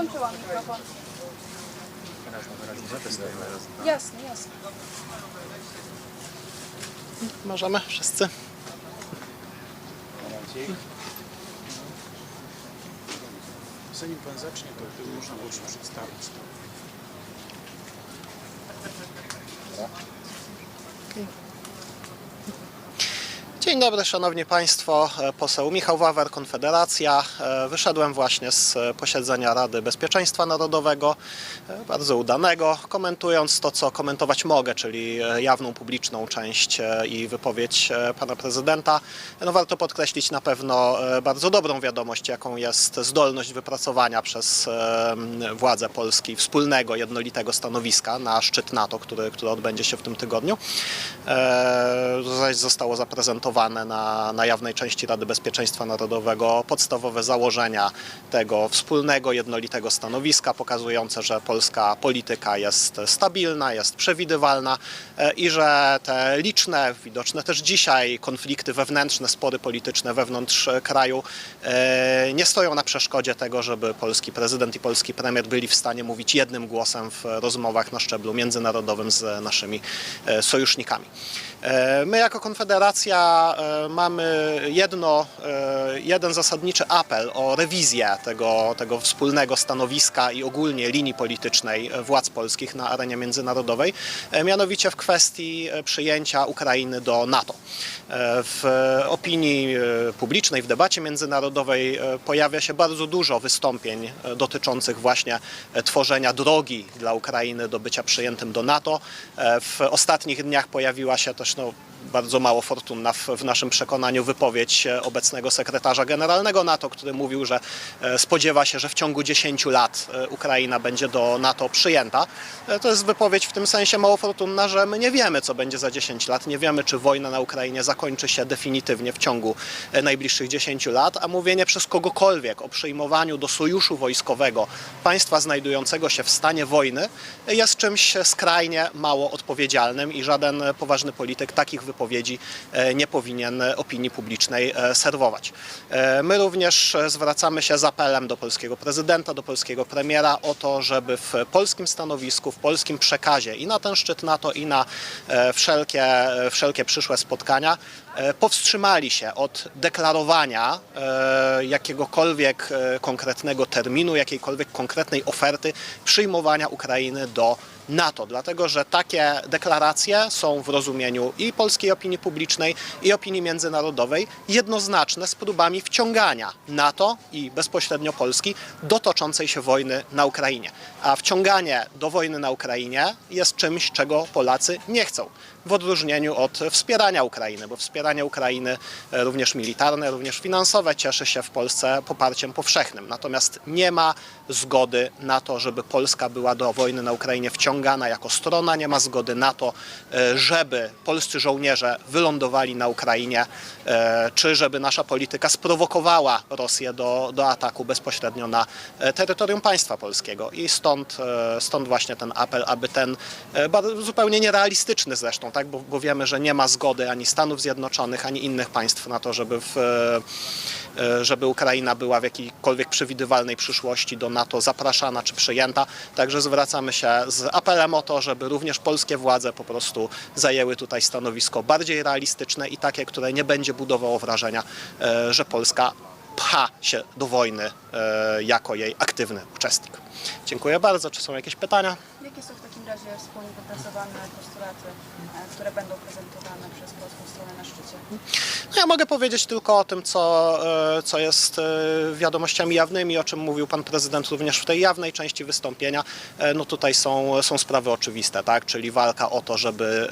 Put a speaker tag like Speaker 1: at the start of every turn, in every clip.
Speaker 1: Włączyłam mikrofon. Jasne, jasne.
Speaker 2: Możemy wszyscy?
Speaker 3: Zanim pan zacznie, to gdyby można było się przedstawić.
Speaker 2: Dzień dobry, szanowni państwo. E, Poseł Michał Wawer, Konfederacja. E, Wyszedłem właśnie z e, posiedzenia Rady Bezpieczeństwa Narodowego, bardzo udanego, komentując to, co komentować mogę, czyli jawną, publiczną część i wypowiedź pana prezydenta. No warto podkreślić na pewno bardzo dobrą wiadomość, jaką jest zdolność wypracowania przez władze Polski wspólnego, jednolitego stanowiska na szczyt NATO, który, który odbędzie się w tym tygodniu. Zostało zaprezentowane na, na jawnej części Rady Bezpieczeństwa Narodowego podstawowe założenia tego wspólnego, jednolitego stanowiska, pokazujące, że polska polityka jest stabilna, jest przewidywalna e, i że te liczne, widoczne też dzisiaj konflikty wewnętrzne, spory polityczne wewnątrz kraju e, nie stoją na przeszkodzie tego, żeby polski prezydent i polski premier byli w stanie mówić jednym głosem w rozmowach na szczeblu międzynarodowym z naszymi e, sojusznikami. My jako Konfederacja e, mamy jedno, e, jeden zasadniczy apel o rewizję tego, tego wspólnego stanowiska i ogólnie linii politycznej władz polskich na arenie międzynarodowej, e, mianowicie w kwestii przyjęcia Ukrainy do NATO. W opinii publicznej, w debacie międzynarodowej pojawia się bardzo dużo wystąpień dotyczących właśnie tworzenia drogi dla Ukrainy do bycia przyjętym do NATO. W ostatnich dniach pojawiła się też no, bardzo mało fortunna w, naszym przekonaniu wypowiedź e, obecnego sekretarza generalnego NATO, który mówił, że e, spodziewa się, że w ciągu 10 lat e, Ukraina będzie do NATO przyjęta. To jest wypowiedź w tym sensie mało fortunna, że my nie wiemy, co będzie za 10 lat. Nie wiemy, czy wojna na Ukrainie zakończy się definitywnie w ciągu najbliższych 10 lat, a mówienie przez kogokolwiek o przyjmowaniu do sojuszu wojskowego państwa znajdującego się w stanie wojny jest czymś skrajnie mało odpowiedzialnym i żaden poważny polityk takich wypowiedzi e, nie powinien opinii publicznej e, serwować. E, My również zwracamy się z apelem do polskiego prezydenta, do polskiego premiera o to, żeby w polskim stanowisku, w polskim przekazie i na ten szczyt NATO, i na wszelkie, wszelkie przyszłe spotkania powstrzymali się od deklarowania jakiegokolwiek konkretnego terminu, jakiejkolwiek konkretnej oferty przyjmowania Ukrainy do NATO, dlatego że takie deklaracje są w rozumieniu i polskiej opinii publicznej, i opinii międzynarodowej jednoznaczne z próbami wciągania NATO i bezpośrednio Polski do toczącej się wojny na Ukrainie. A wciąganie do wojny na Ukrainie jest czymś, czego Polacy nie chcą. W odróżnieniu od wspierania Ukrainy, bo wspieranie Ukrainy, e, również militarne, również finansowe, cieszy się w Polsce poparciem powszechnym. Natomiast nie ma zgody na to, żeby Polska była do wojny na Ukrainie wciągana jako strona. Nie ma zgody na to, e, żeby polscy żołnierze wylądowali na Ukrainie, e, czy żeby nasza polityka sprowokowała Rosję do, do ataku bezpośrednio na e, terytorium państwa polskiego. I stąd, stąd właśnie ten apel, aby ten zupełnie nierealistyczny zresztą, tak? bo, bo wiemy, że nie ma zgody ani Stanów Zjednoczonych, ani innych państw na to, żeby, w, żeby Ukraina była w jakiejkolwiek przewidywalnej przyszłości do NATO zapraszana czy przyjęta. Także zwracamy się z apelem o to, żeby również polskie władze po prostu zajęły tutaj stanowisko bardziej realistyczne i takie, które nie będzie budowało wrażenia, e, że Polska pcha się do wojny e, jako jej aktywny uczestnik. Dziękuję bardzo. Czy są jakieś pytania?
Speaker 1: Jakie są takim razie wspólnie wypracowane postulaty, e, które będą prezentowane przez polską stronę na szczycie?
Speaker 2: No ja mogę powiedzieć tylko o tym, co, e, co jest e, wiadomościami jawnymi, o czym mówił pan prezydent również w tej jawnej części wystąpienia. No tutaj są, są sprawy oczywiste, tak? czyli walka o to, żeby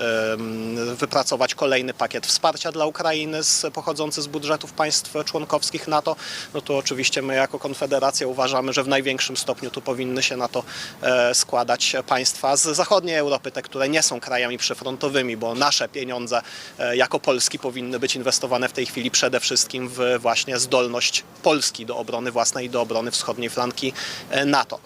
Speaker 2: wypracować kolejny pakiet wsparcia dla Ukrainy z, pochodzący z budżetów państw członkowskich NATO. No to oczywiście my jako Konfederacja uważamy, że w największym stopniu tu powinny się na to składać państwa z zachodniej Europy, te, które nie są krajami przyfrontowymi, bo nasze pieniądze e, jako Polski powinny być inwestowane w tej chwili przede wszystkim w właśnie zdolność Polski do obrony własnej i do obrony wschodniej flanki e, NATO.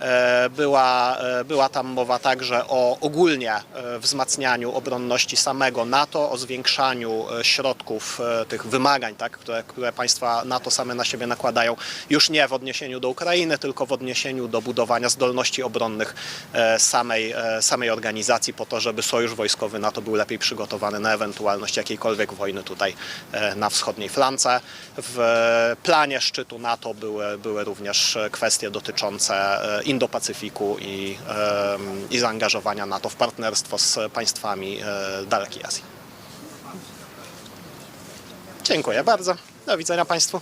Speaker 2: E, Była, e, była tam mowa także o ogólnie e, wzmacnianiu obronności samego NATO, o zwiększaniu środków tych wymagań, tak, które, które państwa NATO same na siebie nakładają, już nie w odniesieniu do Ukrainy, tylko w odniesieniu do budowania zdolności obronnych samej, samej organizacji, po to, żeby sojusz wojskowy NATO był lepiej przygotowany na ewentualność jakiejkolwiek wojny tutaj na wschodniej flance. W planie szczytu NATO były, były również kwestie dotyczące Indo-Pacyfiku i, i zaangażowania NATO w partnerstwo z państwami e, dalekiej Azji. Dziękuję bardzo. Do widzenia Państwu.